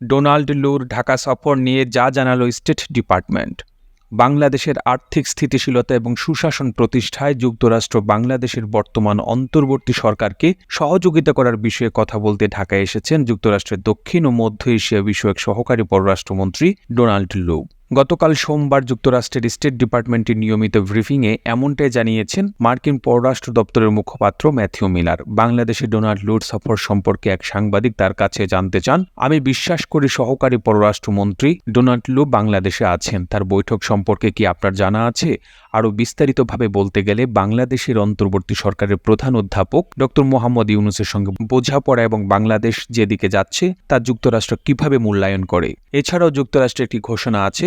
Donald লুর Dhaka সফর নিয়ে যা জানালো স্টেট ডিপার্টমেন্ট। বাংলাদেশের আর্থিক স্থিতিশীলতা এবং সুশাসন প্রতিষ্ঠায় যুক্তরাষ্ট্র বাংলাদেশের বর্তমান অন্তর্বর্তী সরকারকে সহযোগিতা করার বিষয়ে কথা বলতে ঢাকায় এসেছেন যুক্তরাষ্ট্রের দক্ষিণ ও মধ্য এশিয়া বিষয়ক সহকারী পররাষ্ট্রমন্ত্রী ডোনাল্ড লু গতকাল সোমবার যুক্তরাষ্ট্রের স্টেট ডিপার্টমেন্টের নিয়মিত ব্রিফিংয়ে এমনটাই জানিয়েছেন মার্কিন পররাষ্ট্র দপ্তরের মুখপাত্র ম্যাথিউ মিলার। বাংলাদেশে ডোনাল্ড লুর সফর সম্পর্কে এক সাংবাদিক তার কাছে জানতে চান, আমি বিশ্বাস করি সহকারী পররাষ্ট্রমন্ত্রী ডোনাল্ড লু বাংলাদেশে আছেন। তার বৈঠক সম্পর্কে কি আপনার জানা আছে? আরও বিস্তারিতভাবে বলতে গেলে বাংলাদেশের অন্তর্বর্তী সরকারের প্রধান অধ্যাপক ড মোহাম্মদ ইউনুসের সঙ্গে বোঝাপড়া এবং বাংলাদেশ যেদিকে যাচ্ছে, তা যুক্তরাষ্ট্র কীভাবে মূল্যায়ন করে? এছাড়াও যুক্তরাষ্ট্রের একটি ঘোষণা আছে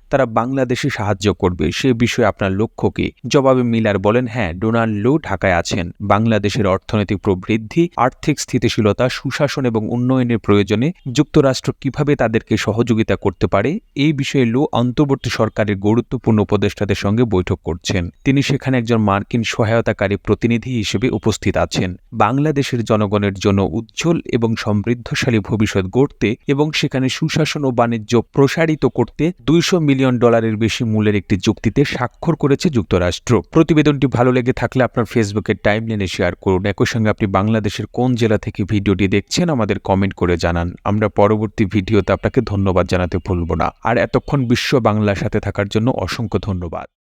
তারা বাংলাদেশে সাহায্য করবে। সে বিষয়ে আপনার লক্ষ্য কি? জবাবে মিলার বলেন হ্যাঁ ডোনাল্ড লু ঢাকায় আছেন। বাংলাদেশের অর্থনৈতিক প্রবৃদ্ধি, আর্থিক স্থিতিশীলতা, সুশাসন এবং উন্নয়নের প্রয়োজনে যুক্তরাষ্ট্র কীভাবে তাদেরকে সহযোগিতা করতে পারে, এই বিষয়ে লো অন্তর্বর্তী সরকারের গুরুত্বপূর্ণ উপদেষ্টাদের সঙ্গে বৈঠক করছেন। তিনি সেখানে একজন মার্কিন সহায়তাকারী প্রতিনিধি হিসেবে উপস্থিত আছেন। বাংলাদেশের জনগণের জন্য উজ্জ্বল এবং সমৃদ্ধশালী ভবিষ্যৎ গড়তে এবং সেখানে সুশাসন ও বাণিজ্য প্রসারিত করতে দুইশো মিলিয়ন ডলারের বেশি মূল্যের একটি চুক্তিতে স্বাক্ষর করেছে যুক্তরাষ্ট্র। প্রতিবেদনটি ভালো লেগে থাকলে আপনার ফেসবুকের লেনে শেয়ার করুন। একই সঙ্গে আপনি বাংলাদেশের কোন জেলা থেকে ভিডিওটি দেখছেন আমাদের কমেন্ট করে জানান। আমরা পরবর্তী ভিডিওতে আপনাকে ধন্যবাদ জানাতে ভুলব না। আর এতক্ষণ বিশ্ব বাংলার সাথে থাকার জন্য অসংখ্য ধন্যবাদ।